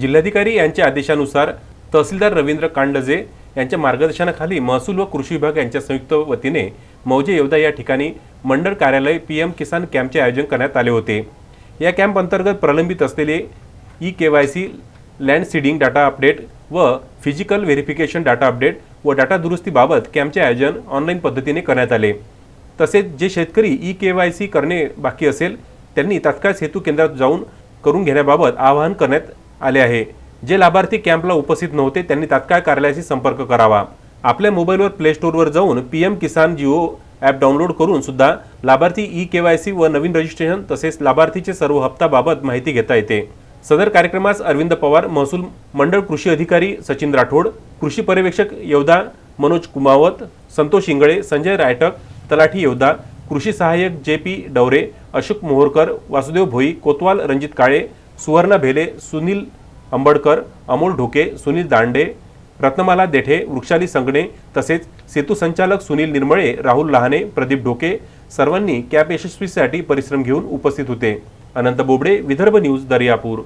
जिल्हाधिकारी यांच्या आदेशानुसार तहसीलदार रवींद्र कांडजे यांच्या मार्गदर्शनाखाली महसूल व कृषी विभाग यांच्या संयुक्त वतीने मौजे येवदा या ठिकाणी मंडळ कार्यालय पी एम किसान कॅम्पचे आयोजन करण्यात आले होते. या कॅम्प अंतर्गत प्रलंबित असलेले E K Y C land seeding data update व फिजिकल व्हेरिफिकेशन डाटा अपडेट व डाटा दुरुस्तीबाबत कॅम्पचे आयोजन ऑनलाईन पद्धतीने करण्यात आले. तसेच जे शेतकरी ई के वाय सी करणे बाकी असेल त्यांनी तात्काळ सेतू केंद्रात जाऊन करून घेण्याबाबत आवाहन करण्यात आले आहे. जे लाभार्थी कॅम्पला उपस्थित नव्हते त्यांनी तात्काळ कार्यालयाशी संपर्क करावा. आपल्या मोबाईलवर प्ले स्टोअरवर जाऊन P M Kisan GoI app download करून सुद्धा लाभार्थी ई के वाय सी व नवीन रजिस्ट्रेशन तसेच लाभार्थीचे सर्व हप्ताबाबत माहिती घेता येते. सदर कार्यक्रमास अरविंद पवार महसूल मंडळ कृषी अधिकारी सचिन राठोड कृषी पर्यवेक्षक योद्धा मनोज कुमावत संतोष इंगळे संजय रायटक तलाठी योद्धा कृषी सहाय्यक जे पी डवरे अशोक मोहोरकर वासुदेव भोई कोतवाल रणजित काळे सुवर्णा भेले सुनील अंबडकर अमोल ढोके सुनील दांडे रत्नमाला देठे वृक्षाली संगणे तसेच सेतू संचालक सुनील निर्मळे राहुल लहाने प्रदीप ढोके सर्वांनी कॅप यशस्वीसाठी परिश्रम घेऊन उपस्थित होते. अनंत बोबडे विदर्भ न्यूज दर्यापूर.